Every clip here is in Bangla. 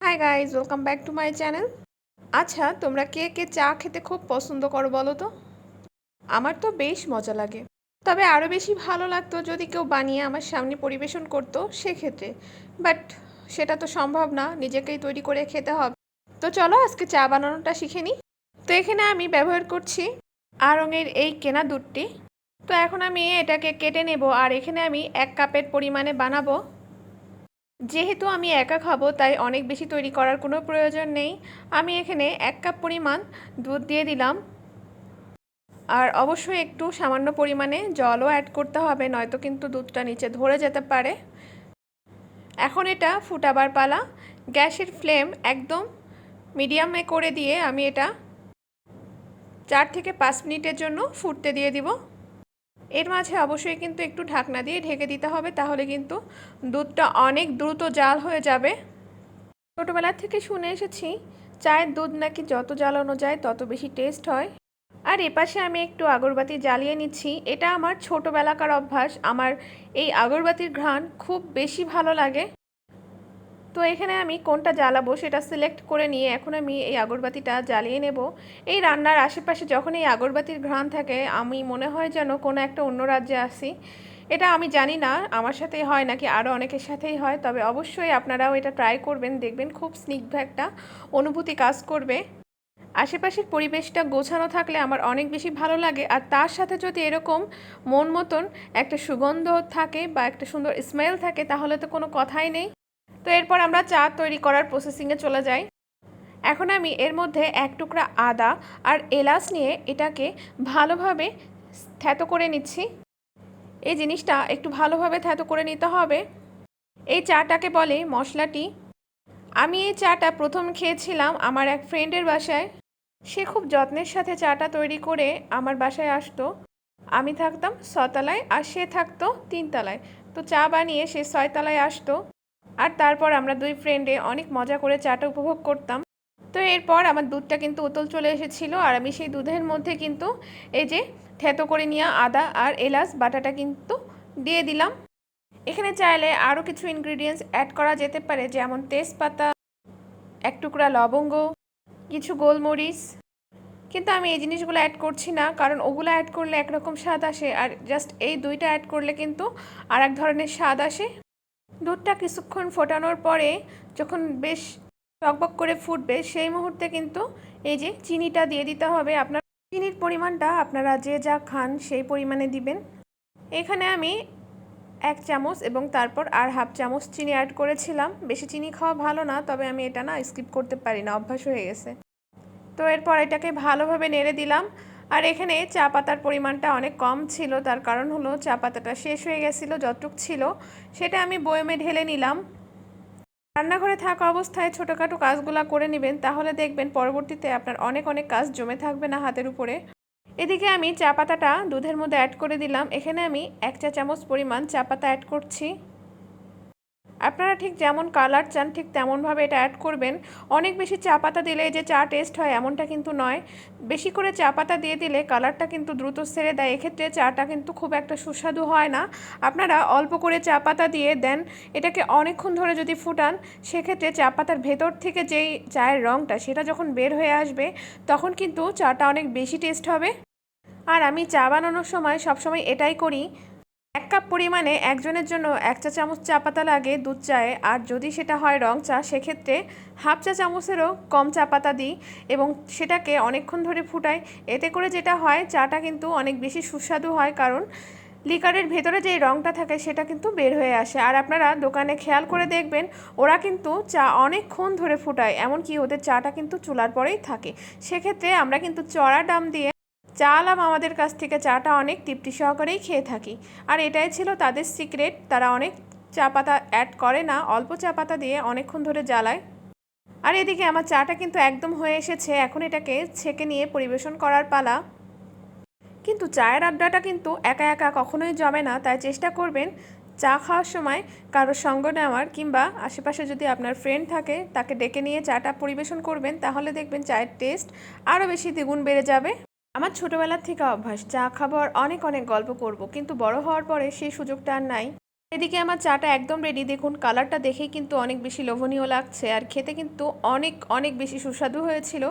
Hi guys welcome back to my channel আচ্ছা তোমরা কে কে চা খেতে খুব পছন্দ করো বলো তো? আমার তো বেশ মজা লাগে। তবে আরও বেশি ভালো লাগতো যদি কেউ বানিয়ে আমার সামনে পরিবেশন করতো সেক্ষেত্রে। বাট সেটা তো সম্ভব না, নিজেকেই তৈরি করে খেতে হবে। তো চলো আজকে চা বানানোটা শিখে নিই তো এখানে আমি ব্যবহার করছি আড়ঙের এই কেনা দুধটি। তো এখন আমি এটাকে কেটে নেব আর এখানে আমি এক কাপের পরিমাণে বানাবো। যেহেতু আমি একা খাব, তাই অনেক বেশি তৈরি করার কোনো প্রয়োজন নেই। আমি এখানে এক কাপ পরিমাণ দুধ দিয়ে দিলাম। আর অবশ্যই একটু সামান্য পরিমাণে জলও অ্যাড করতে হবে, নয়তো কিন্তু দুধটা নিচে ধরে যেতে পারে। এখন এটা ফুটাবার পালা। গ্যাসের ফ্লেম একদম মিডিয়ামে করে দিয়ে আমি এটা চার থেকে পাঁচ মিনিটের জন্য ফুটতে দিয়ে দিব। এর মাঝে অবশ্যই কিন্তু একটু ঢাকনা দিয়ে ঢেকে দিতে হবে, তাহলে কিন্তু দুধটা অনেক দ্রুত জাল হয়ে যাবে। ছোটোবেলার থেকে শুনে এসেছি, চায়ের দুধ নাকি যত জ্বালানো যায় তত বেশি টেস্ট হয়। আর এপাশে আমি একটু আগরবাতি জ্বালিয়ে নিচ্ছি, এটা আমার ছোটোবেলাকার অভ্যাস, আমার এই আগরবাতির ঘ্রাণ খুব বেশি ভালো লাগে। তো এখানে আমি কোনটা জ্বালাবো সেটা সিলেক্ট করে নিয়ে এখন আমি এই আগরবাতিটা জ্বালিয়ে নেব। এই রান্নার আশেপাশে যখন এই আগরবাতির ঘ্রাণ থাকে, আমি মনে হয় যেন কোনো একটা অন্য রাজ্যে আসি। এটা আমি জানি না, আমার সাথেই হয় নাকি আরও অনেকের সাথেই হয়, তবে অবশ্যই আপনারাও এটা ট্রাই করবেন, দেখবেন খুব স্নিগ্ধ একটা অনুভূতি কাজ করবে। আশেপাশের পরিবেশটা গোছানো থাকলে আমার অনেক বেশি ভালো লাগে, আর তার সাথে যদি এরকম মন মতন একটা সুগন্ধ থাকে বা একটা সুন্দর স্মেল থাকে, তাহলে তো কোনো কথাই নেই। তো এরপর আমরা চা তৈরি করার প্রসেসিংয়ে চলে যাই। এখন আমি এর মধ্যে এক টুকরা আদা আর এলাচ নিয়ে এটাকে ভালোভাবে থ্যাতো করে নিচ্ছি। এই জিনিসটা একটু ভালোভাবে থ্যাতো করে নিতে হবে। এই চাটাকে বলে মশলাটি। আমি এই চাটা প্রথম খেয়েছিলাম আমার এক ফ্রেন্ডের বাসায়। সে খুব যত্নের সাথে চাটা তৈরি করে আমার বাসায় আসতো। আমি থাকতাম ছতলায় আর সে থাকতো তিনতলায়। তো চা বানিয়ে সে ছয়তলায় আসতো। আর তারপর আমরা দুই ফ্রেন্ডে অনেক মজা করে চাটা উপভোগ করতাম। তো এরপর আমার দুধটা কিন্তু উতল চলে এসেছিল আর আমি সেই দুধের মধ্যে কিন্তু এই যে থেতো করে নেওয়া আদা আর এলাচ বাটাটা কিন্তু দিয়ে দিলাম। এখানে চাইলে আরও কিছু ইনগ্রিডিয়েন্টস অ্যাড করা যেতে পারে, যেমন তেজপাতা, এক টুকরা লবঙ্গ, কিছু গোলমরিচ। কিন্তু আমি এই জিনিসগুলো অ্যাড করছি না, কারণ ওগুলো অ্যাড করলে একরকম স্বাদ আসে আর জাস্ট এই দুইটা অ্যাড করলে কিন্তু আর এক ধরনের স্বাদ আসে। দুধটা কিছুক্ষণ ফোটানোর পরে যখন বেশ টকবক করে ফুটবে, সেই মুহূর্তে কিন্তু এই যে চিনিটা দিয়ে দিতে হবে, আপনার চিনির পরিমাণটা আপনারা যে যা খান সেই পরিমাণে দিবেন। এখানে আমি এক চামচ এবং তারপর আর হাফ চামচ চিনি অ্যাড করেছিলাম। বেশি চিনি খাওয়া ভালো না, তবে আমি এটা না স্কিপ করতে পারি না, অভ্যাস হয়ে গেছে। তো এরপর এটাকে ভালোভাবে নেড়ে দিলাম। আর এখানে চা পাতার পরিমাণটা অনেক কম ছিল, তার কারণ হলো চা পাতাটা শেষ হয়ে গেছিল, যতটুক ছিল, সেটা আমি বয়মে ঢেলে নিলাম। রান্নাঘরে থাকা অবস্থায় ছোটোখাটো কাজগুলো করে নেবেন, তাহলে দেখবেন পরবর্তীতে আপনার অনেক অনেক কাজ জমে থাকবে না হাতের উপরে। এদিকে আমি চা পাতাটা দুধের মধ্যে অ্যাড করে দিলাম, এখানে আমি এক চা চামচ পরিমাণ চা পাতা অ্যাড করছি। আপনারা ঠিক যেমন কালার চান, ঠিক তেমনভাবে এটা অ্যাড করবেন। অনেক বেশি চা পাতা দিলে যে চা টেস্ট হয় এমনটা কিন্তু নয়। বেশি করে চা পাতা দিয়ে দিলে কালারটা কিন্তু দ্রুত সেরে দেয়। এক্ষেত্রে চাটা কিন্তু খুব একটা সুস্বাদু হয় না। আপনারা অল্প করে চা পাতা দিয়ে দেন। এটাকে অনেকক্ষণ ধরে যদি ফুটান, সেক্ষেত্রে চা পাতার ভেতর থেকে যেই চায়ের রঙটা সেটা যখন বের হয়ে আসবে, তখন কিন্তু চাটা অনেক বেশি টেস্ট হবে। আর আমি চা বানানোর সময় সবসময় এটাই করি। এক কাপ পরিমাণে একজনের জন্য এক চা চামচ চা পাতা লাগে, দুধ চায়ে। আর যদি সেটা হয় রং চা, সেক্ষেত্রে হাফ চা চামচেরও কম চা পাতা দিই এবং সেটাকে অনেকক্ষণ ধরে ফুটাই। এতে করে যেটা হয়, চাটা কিন্তু অনেক বেশি সুস্বাদু হয় কারণ লিকারের ভেতরে যে রঙটা থাকে, সেটা কিন্তু বের হয়ে আসে। আর আপনারা দোকানে খেয়াল করে দেখবেন, ওরা কিন্তু চা অনেকক্ষণ ধরে ফুটায়, এমনকি ওদের চাটা কিন্তু চুলার পরেই থাকে। সেক্ষেত্রে আমরা কিন্তু চড়া দাম দিয়ে চা আমাদের কাছ থেকে চাটা অনেক তৃপ্তি সহকারেই খেয়ে থাকি। আর এটাই ছিল তাদের সিক্রেট তারা অনেক চা পাতা অ্যাড করে না, অল্প চা পাতা দিয়ে অনেকক্ষণ ধরে জ্বালায়। আর এদিকে আমার চাটা কিন্তু একদম হয়ে এসেছে, এখন এটাকে ছেঁকে নিয়ে পরিবেশন করার পালা। কিন্তু চায়ের আড্ডাটা কিন্তু একা একা কখনোই জমে না, তাই চেষ্টা করবেন চা খাওয়ার সময় কারোর সঙ্গ নেওয়ার, কিংবা আশেপাশে যদি আপনার ফ্রেন্ড থাকে, তাকে ডেকে নিয়ে চাটা পরিবেশন করবেন, তাহলে দেখবেন চায়ের টেস্ট আরও বেশি দ্বিগুণ বেড়ে যাবে। আমার ছোটোবেলার থেকে অভ্যাস, চা খাবার অনেক অনেক গল্প করব, কিন্তু বড় হওয়ার পরে সেই সুযোগটা আর নাই। এদিকে আমার চাটা একদম রেডি দেখুন কালারটা দেখেই কিন্তু অনেক বেশি লোভনীয় লাগছে আর খেতে কিন্তু অনেক অনেক বেশি সুস্বাদু হয়েছিল।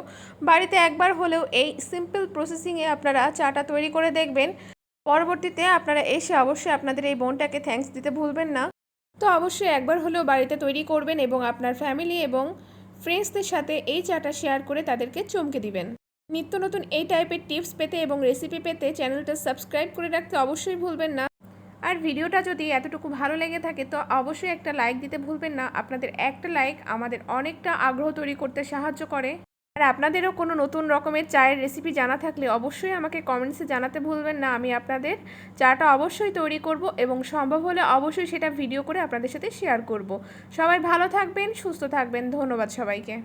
বাড়িতে একবার হলেও এই সিম্পল প্রসেসিংয়ে আপনারা চাটা তৈরি করে দেখবেন। পরবর্তীতে আপনারা এসে অবশ্যই আপনাদের এই বোনটাকে থ্যাঙ্কস দিতে ভুলবেন না। তো অবশ্যই একবার হলেও বাড়িতে তৈরি করবেন এবং আপনার ফ্যামিলি এবং ফ্রেন্ডসদের সাথে এই চাটা শেয়ার করে তাদেরকে চমকে দিবেন। নিত্য নতুন এই টাইপের টিপস পেতে এবং রেসিপি পেতে চ্যানেলটা সাবস্ক্রাইব করে রাখতে অবশ্যই ভুলবেন না। আর ভিডিওটা যদি এতটুকু ভালো লেগে থাকে, তো অবশ্যই একটা লাইক দিতে ভুলবেন না। আপনাদের একটা লাইক আমাদের অনেকটা আগ্রহ তৈরি করতে সাহায্য করে। আর আপনাদেরও কোনো নতুন রকমের চায়ের রেসিপি জানা থাকলে অবশ্যই আমাকে কমেন্টসে জানাতে ভুলবেন না। আমি আপনাদের চাটা অবশ্যই তৈরি করব এবং সম্ভব হলে অবশ্যই সেটা ভিডিও করে আপনাদের সাথে শেয়ার করব। সবাই ভালো থাকবেন, সুস্থ থাকবেন। ধন্যবাদ সবাইকে।